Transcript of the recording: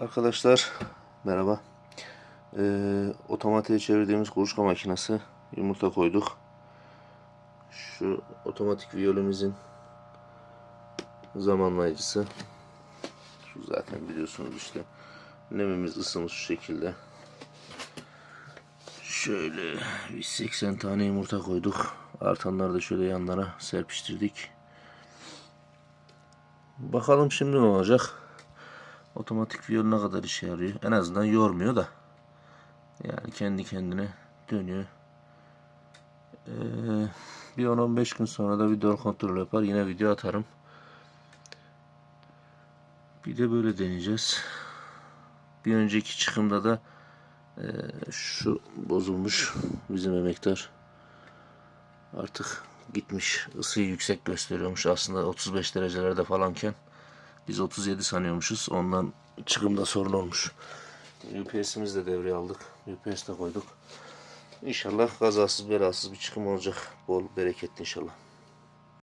Arkadaşlar merhaba. Ee, otomatiğe çevirdiğimiz kuluçka makinesi yumurta koyduk. Şu otomatik viyolümüzün zamanlayıcısı. Şu zaten biliyorsunuz işte. Nemimiz ısımız şu şekilde. Şöyle bir 80 tane yumurta koyduk. Artanları da şöyle yanlara serpiştirdik. Bakalım şimdi ne olacak. Otomatik viyol ne kadar işe yarıyor? En azından yormuyor da. Yani kendi kendine dönüyor. Ee, bir 10-15 gün sonra da video kontrol yapar. Yine video atarım. Bir de böyle deneyeceğiz. Bir önceki çıkımda da e, şu bozulmuş bizim emektar. Artık gitmiş. Isıyı yüksek gösteriyormuş. Aslında 35 derecelerde falanken biz 37 sanıyormuşuz. Ondan çıkımda sorun olmuş. UPS'imizi de devreye aldık. UPS de koyduk. İnşallah kazasız belasız bir çıkım olacak. Bol bereketli inşallah.